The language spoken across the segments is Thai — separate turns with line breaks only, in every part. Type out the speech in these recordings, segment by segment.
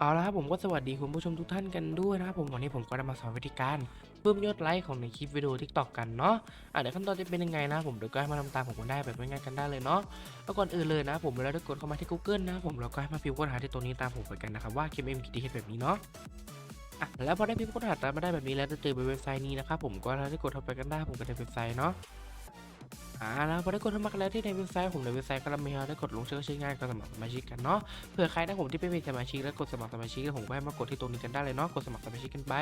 เอาละครับผมก็สวัสดีคุณผู้ชมทุกท่านกันด้วยนะครับผมวันนี้ผมก็จะมาสอนวิธีการเพิ่มยอดไลค์ของในคลิปวิดีโอทิกตอกกันเนาะอะเดี๋ยวขั้นตอนจะเป็นยังไงนะผมเดี๋ยวก็ให้มาทำตามผมกันได้แบบง่ายๆกันได้เลยเนาะแล้วก่อนอื่นเลยนะผมเวลาได้กดเข้ามาที่ Google นะผมแล้วก็ให้มาพิมพ์ค้นหาที่ตัวนี้ตามผมไปกันนะครับว่า KMM กิติแบบนี้เนาะอะแล้วพอได้พิมพ์ค้นหาตามมาได้แบบนี้แล้วจะเจอเว็บไซต์นี้นะครับผมก็ได้กดเข้าไปกันได้ผมก็ได้เว็บไซต์เนาะ อ่าแล้วพอได้กดเข้ามากันแล้วที่ในเว็บไซต์ผมในเว็บไซต์ก็มีให้ได้กดลงชื่อใช้ง่านกับสมัครสมาชิกกันเนาะเผื่อใครนะผมที่ไม่เป็นสมาชิกแล้วกดสมัครสมาชิกผมก็ให้มากดที่ตรงนี้กันได้เลยเนาะกดสมัครสมาชิกกันไป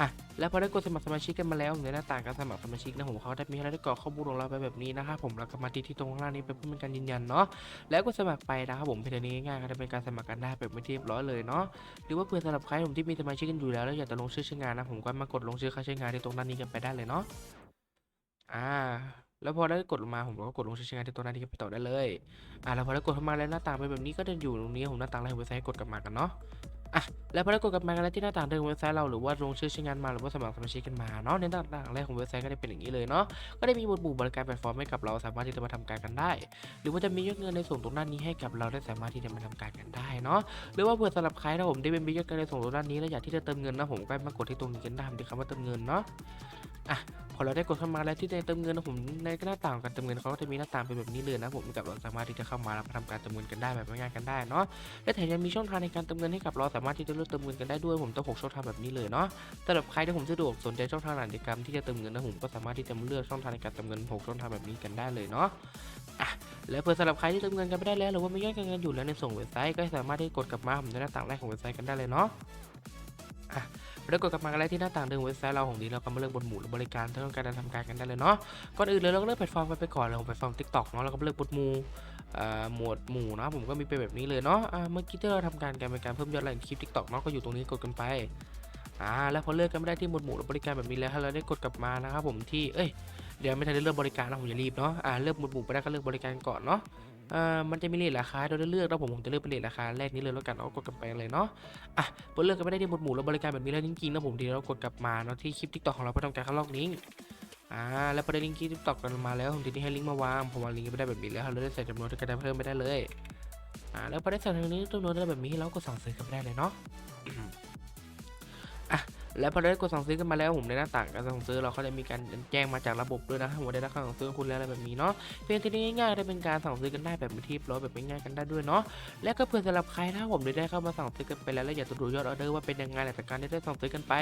อะแล้วพอได้กดสมัครสมาชิกกันมาแล้วในหน้าต่างการสมัครสมาชิกนะผมเขาได้มีให้เราได้กรอกข้อมูลของเราไปแบบนี้นะครับผมแล้วก็มาที่ที่ตรงข้างล่างนี้ไปเพื่อเป็นการยืนยันเนาะแล้วก็สมัครไปนะครับผมเพียงเท่านี้ง่ายๆก็จะเป็นการสมัครกันได้แบบไม่เรียบร้อยเลยเนาะหรือว่าเผื่อสำหรับใครผมที่มีสมาชิกกันอยู่แล้วแล้วอยากจะลงชื่อใช้งานนะผมก็มากดลงชื่อค่าใช้งานที่ตรงด้านนี้กันไปได้เลยเนาะอ่า แล้วพอได้กดลงมาผมก็กดลงใช้งานที่ตัวหน้าที่ไปต่อได้เลย อ่าแล้วพอได้กดเข้ามาแล้วหน้าต่างเป็นแบบนี้ก็จะอยู่ตรงนี้ผมหน้าต่างแรกของเว็บไซต์กดกลับมากันเนาะ อะแล้วพอได้กดกลับมากันแล้วที่หน้าต่างเดิมของเว็บไซต์เราหรือว่าลงชื่อใช้งานมาหรือว่าสมัครสมาชิกกันมาเนาะในหน้าต่างแรกของเว็บไซต์ก็ได้เป็นอย่างนี้เลยเนาะก็ได้มีหมวดหมู่บริการแพลตฟอร์มให้กับเราสามารถที่จะมาทำการกันได้ หรือว่าจะมียอดเงินในส่งตรงด้านนี้ให้กับเราได้สามารถที่จะมาทำการกันได้เนาะหรือว่าเผื่อสำหรับใครนะผมได้เป็นมียอดเงินในส่งตรงด้านนี้แล้วอยากที่จะเติมเงินนะผมก็มากดที่ตรงนี้กันได้ผมที่คำว่าเติมเงินเนาะอะพอเราได้กดเข้ามาแล้วที่ในเติมเงินนะผมในหน้าต่างการเติมเงินเขาก็จะมีหน้าต่างเป็นแบบนี้เลยนะผมกับเราสามารถที่จะเข้ามาแล้วทำการเติมเงินกันได้แบบง่ายๆกันได้เนาะและแถมยังมีช่องทางในการเติมเงินให้กับเราสามารถามารถที่จะเลือกเติมเงินกันได้ด้วยผมต้องหกช่องทางแบบนี้เลยเนาะสำหรับใครที่ผมสะดวกสนใจช่องทางไหนกิจกรรมที่จะเติมเงินนะผมก็สามารถที่จะเลือกช่องทางในการเติมเงินหกช่องทางแบบนี้กันได้เลยเนาะแล้วเพื่อสำหรับใครที่เติมเงินกันไม่ได้แล้วหรือว่าไม่ยอดเงินอยู่แล้วในส่งเว็บไซต์ก็สามารถที่กดกลับมาผมในหน้าต่างแรกของเว็บไซต์กันได้เลยเนาะอะแล้วกดกลับมากันแล้วที่หน้าต่างเดิมเว็บไซต์เราของนี้เราก็มาเลือกบนหมู่หรือบริการที่ต้องการจะทำการกันได้เลยเนาะก่อนอื่นเลยเราก็เลือกแพลตฟอร์มไปก่อนเลยของแพลตฟอร์ม TikTok เนาะแล้วก็เลือกบนหมู่ หมวดหมู่นะผมก็มีเป็นแบบนี้เลยเนาะเมื่อกี้ที่เราทำการกันเป็นการเพิ่มยอดไลค์คลิป TikTok เนาะก็อยู่ตรงนี้กดกันไปอ่าแล้วพอเลือกกันไม่ได้ที่หมวดหมู่รบริการแบบนี้แล้วถ้าเราได้กดกลับมานะครับผมที่เอ้ยเดี๋ยวไม่ทันได้เลือกบริการนะผมอย่ารีบเนาะอ่าเลือกหมวดหมู่ไปได้ก็เลือกบริการก่อนเนาะอ่ามันจะมีเลทราคาเราได้เลือกแล้วผมผมจะเลือกเป็นเลทราคาแรกนี้เลยแล้วกันเอากดกันไปเลยเนาะอะพอเลือกกันไม่ได้ที่หมวดหมู่แล้วบริการแบบนี้แล้วจริงๆนะผมทีเรากดกลับมาเนาะที่คลิปทิกตอกของเราเพื่อทำการคัดลอกลิงก์ อ่าแล้วพอได้ลิงก์ที่ทิกตอกกันมาแล้วผมทีนี้ให้ลิงก์มาวางพอวางลิงก์ไปได้แบบนี้แล้วเราได้ใส่จำนวนที่กระไดเพิ่มไปได้เลยอ่าแล้วพอได้ใส่จำนวนจำนวนได้แบบนี้เราก็สั่งซื้อกันไปได้เลยเนาะ แล้วพอได้กดสั่งซื้อกันมาแล้วผมในหน้าต่างการสั่งซื้อเราก็ได้มีการแจ้งมาจากระบบด้วยนะครับว่าได้รับการสั่งซื้อคุณแล้วอะไรแบบนี้เนาะเพียงทีนี้ง่ายๆได้เป็นการสั่งซื้อกันได้แบบเป็นที่ร้อยแบบง่ายๆกันได้ด้วยเนาะและก็เพื่อสำหรับใครถ้าผมได้เข้ามาสั่งซื้อกันไปแล้วและอยากจะดูยอดออเดอร์ว่าเป็นยังไงหลังจากการที่ได้สั่งซื้อกันไป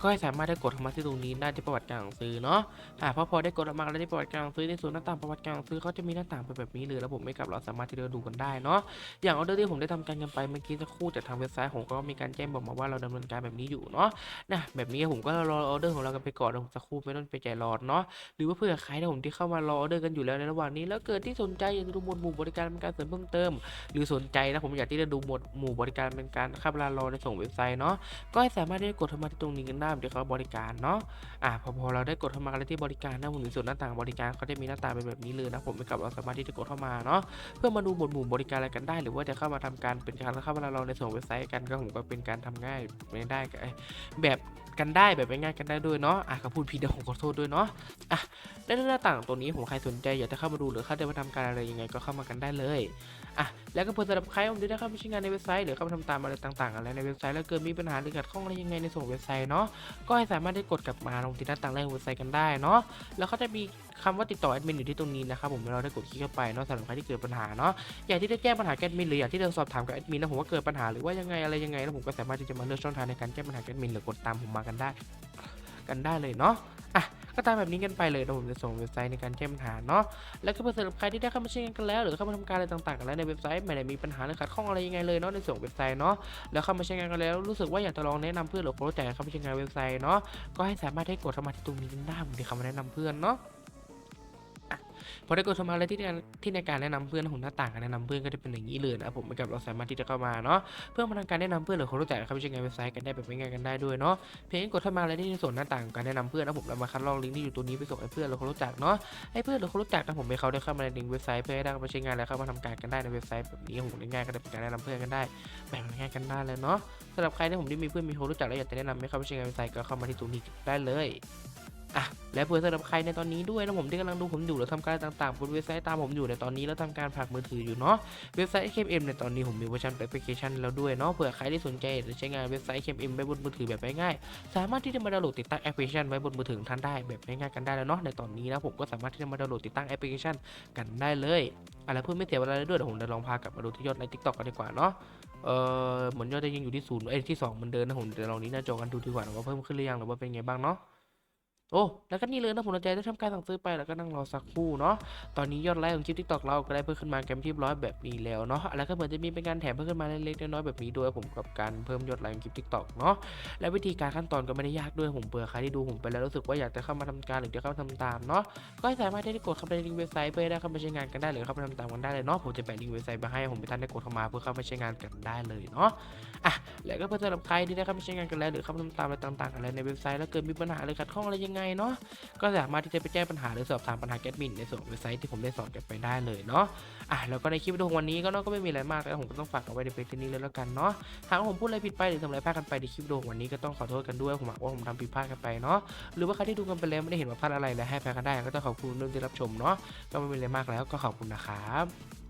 ก็ให้สามารถได้กดเข้ามาที่ตรงนี้ได้ที่ประวัติการสั่งซื้อเนาะอ่าพอพอได้กดออกมาแล้วที่ประวัติการสั่งซื้อในส่วนหน้าต่างประวัติการสั่งซื้อเขาจะมีหน้าต่างเป็นแบบนี้เลยแล้วผมไม่กลับเราสามารถที่จะดูกันได้เนาะอย่างออเดอร์ที่ผมได้ทำการกันไปเมื่อกี้สักครู่จากทางเว็บไซต์ผมก็มีการแจ้งบอกมาว่าเราดำเนินการแบบนี้อยู่เนาะนะแบบนี้ผมก็รอออเดอร์ของเรากันไปก่อนนะสักครู่ไม่ต้องไปใจร้อนเนาะหรือว่าเพื่อใครที่ผมที่เข้ามารอออเดอร์กันอยู่แล้วในระหว่างนี้แล้วเกิดที่สนใจอยากจะดูหมวดหมู่บริการเป็นการเสริมเพิ่มเติม หรือสนใจนะผมอยากที่จะดูหมวดหมู่บริการเป็นการค่าเวลารอในส่งเว็บไซต์เนาะก็สามารถได้กดเข้ามาที่ตรงนี้กันได้เดี๋ยวเขาบริการเนาะอ่าพอพอเราได้กดเข้ามาแล้วที่บริการนะผมถึงส่วนหน้าต่างบริการเขาจะมีหน้าตาเป็นแบบนี้เลยนะผมไม่กับเราสามารถที่จะกดเข้ามาเนาะเพื่อมาดูหมวดหมู่บริการอะไรกันได้ หรือว่าจะเข้ามาทำการเป็นการค่าเวลารอในส่งเว็บไซต์กันก็ผมก็เป็นการทำง่ายไม่ได้แบบกันได้แบบง่ายๆกันได้ด้วยเนาะอะก็พูดผิดเดี๋ยวผมขอโทษด้วยเนาะอะและหน้าต่างตัวนี้ผมใครสนใจอยากจะเข้ามาดูหรือเข้าจะมาทำการอะไรยังไงก็เข้ามากันได้เลยอะแล้วก็เพื่อสำหรับใครผมได้เข้าไปใช้งานในเว็บไซต์หรือเข้ามาทำตามอะไรต่างๆอะไรในเว็บไซต์แล้วเกิดมีปัญหาหรือขัดข้องอะไรยังไงในส่วนเว็บไซต์เนาะก็ให้สามารถได้กดกลับมาลงที่หน้าต่างแรกของเว็บไซต์กันได้เนาะแล้วเขาจะมีคำว่าติดต่อแอดมินอยู่ที่ตรงนี้นะครับผมเราได้กดคลิกเข้าไปเนาะสำหรับใครที่เกิดปัญหาเนาะอยากที่จะแก้ปัญหาแกแอดมินหรืออยากที่จะสอบถามกับแอดมินนะผมว่าเกิดปัญหาหรือว่ายังไงอะไรยังไงแล้วผมก็สามารถที่จะมาเลือกช่องทางในการแก้ปัญหาแกแอดมินหรือกดตามผมมากันได้ กันได้เลยเนาะอะก็ตามแบบนี้กันไปเลยเดี๋ยวผมจะส่งเว็บไซต์ในการแก้ปัญหาเนาะ แล้วก็เพื่อสำหรับใครที่ได้เข้ามาใช้งานกันแล้ว หรือเข้ามาทำการอะไรต่างๆกันแล้วในเว็บไซต์ไม่ได้มีปัญหาหรือขัดข้องอะไรยังไงเลยเนาะในส่วนของเว็บไซต์เนาะ แล้วเข้ามาใช้งานกันแล้วรู้สึกว่าอยากจะลองแนะนำเพื่อนหรือคนรู้จักเข้ามาใช้งานเว็บไซต์เนาะ ก็ให้สามารถได้กดเข้ามาที่ตรงนี้ได้ผมจะเข้ามาแนะนำเพื่อนเนาะ พอได้กดเข้ามาแล้วที่ในที่ในการแนะนำเพื่อนของหน้าต่างการแนะนำเพื่อนก็จะเป็นอย่างนี้เลยนะผมเหมือนกับเราสามารถที่จะเข้ามาเนาะเพื่อมาทำการแนะนำเพื่อนหรือคนรู้จักเข้ามาใช้งานเว็บไซต์กันได้แบบง่ายๆกันได้ด้วยเนาะเพียงกดเข้ามาแล้วที่ในส่วนหน้าต่างการแนะนำเพื่อนนะผมเรามาคัดลอกลิงก์ที่อยู่ตัวนี้ไปส่งให้เพื่อนหรือคนรู้จักเนาะให้เพื่อนหรือคนรู้จักนะผมให้เขาได้เข้ามาในลิงก์เว็บไซต์เพื่อให้ได้เข้ามาใช้งานและเข้ามาทำการกันได้ในเว็บไซต์แบบนี้ผมง่ายๆก็ได้เป็นการแนะนำเพื่อนกันได้แบบง่ายๆกันได้เลยเนาะสำหรับใครที่ผมที่มีเพื่อนมีคนรู้จักและอยากจะแนะนำให้เข้ามาใช้งานเว็บไซต์ก็เข้ามาที่ตรงนี้ได้เลยอะ และเพื่อสำหรับใครในตอนนี้ด้วยนะผมที่กำลังดูผมอยู่หรือทำการต่างๆบนเว็บไซต์ตามผมอยู่ในตอนนี้แล้วทำการผลักมือถืออยู่เนาะเว็บไซต์ KMM ในตอนนี้ผมมีเวอร์ชันแอปพลิเคชันแล้วด้วยเนาะเผื่อใครที่สนใจจะใช้งานเว็บไซต์ KMM ไว้บนมือถือแบบง่ายๆสามารถที่จะมาดาวน์โหลดติดตั้งแอปพลิเคชันไว้บนมือถือท่านได้แบบง่ายๆกันได้แล้วเนาะในตอนนี้นะผมก็สามารถที่จะมาดาวน์โหลดติดตั้งแอปพลิเคชันกันได้เลยอะไรเพื่อไม่เสียเวลาเลยด้วยเดี๋ยวผมจะลองพากลับมาดูที่ยอดใน TikTok กันดีกว่าเนาะเออเหมือนยอดจะยังอยู่ที่ศูนย์เอ้ยที่สองเหมือนเดิมนะผมเดี๋ยวลองนี้หน้าจอกันดูดีกว่าว่าเพิ่มขึ้นหรือยังหรือว่าเป็นไงบ้างเนาะ โอ้ แล้วก็นี่เลยนะผมสนใจได้ทำการสั่งซื้อไปแล้วก็นั่งรอสักครู่เนาะ ตอนนี้ยอดไลค์ของคลิปทิกตอกเราก็ได้เพิ่มขึ้นมาแกมที่ร้อยแบบนี้แล้วเนาะ แล้วก็เหมือนจะมีเป็นการแถมเพิ่มขึ้นมาเล็กๆน้อยๆแบบนี้ด้วยผมกับการเพิ่มยอดไลค์ของคลิปทิกตอกเนาะ และวิธีการขั้นตอนก็ไม่ได้ยากด้วยผมเผื่อใครที่ดูผมไปแล้วรู้สึกว่าอยากจะเข้ามาทำการหรือจะเข้ามาทำตามเนาะ ก็สามารถที่จะกดเข้าไปในลิงก์เว็บไซต์เพื่อได้เข้ามาใช้งานกันได้หรือเข้ามาทำตามกันได้เลยเนาะ ผมจะแปะลิงก์เว็บไซต์มาให้ผมไปท่านได้กดเข้ามาเพื่อเข้ามาใช้งานกันได้เลยเนาะอะแล้วก็เพื่อสำหรับใครที่ได้เข้ามาใช้งานกันแล้วหรือเข้ามาทำตามอะไรต่างๆอะไรในเว็บไซต์แล้วเกิดมีปัญหาหรือขัดข้องอะไรยังไงเนาะก็สามารถที่จะไปแจ้ปัญหาหรือสอบถามปัญหาแกดมินในส่วนเว็บไซต์ที่ผมได้สอนกันไปได้เลยเนาะอะแล้วก็ในคลิปวิดีโอวันนี้ก็เนาะก็ไม่มีอะไรมากแล้วผมก็ต้องฝากเอาไว้ในเพจนี้เลยแล้วกันเนาะหากผมพูดอะไรผิดไปหรือทำอะไรพลาดกันไปในคลิปวิดีโอวันนี้ก็ต้องขอโทษกันด้วยผมหวังว่าผมทำผิดพลาดกันไปเนาะหรือว่าใครที่ดูกันไปแล้วไม่ได้เห็นว่าพลาดอะไรและให้แพ้กันได้ก็ต้องขอบคุณเรื่องที่รับชมเนาะก็ไม่มีอะไรมากแล้วก็ขอบคุณนะครับ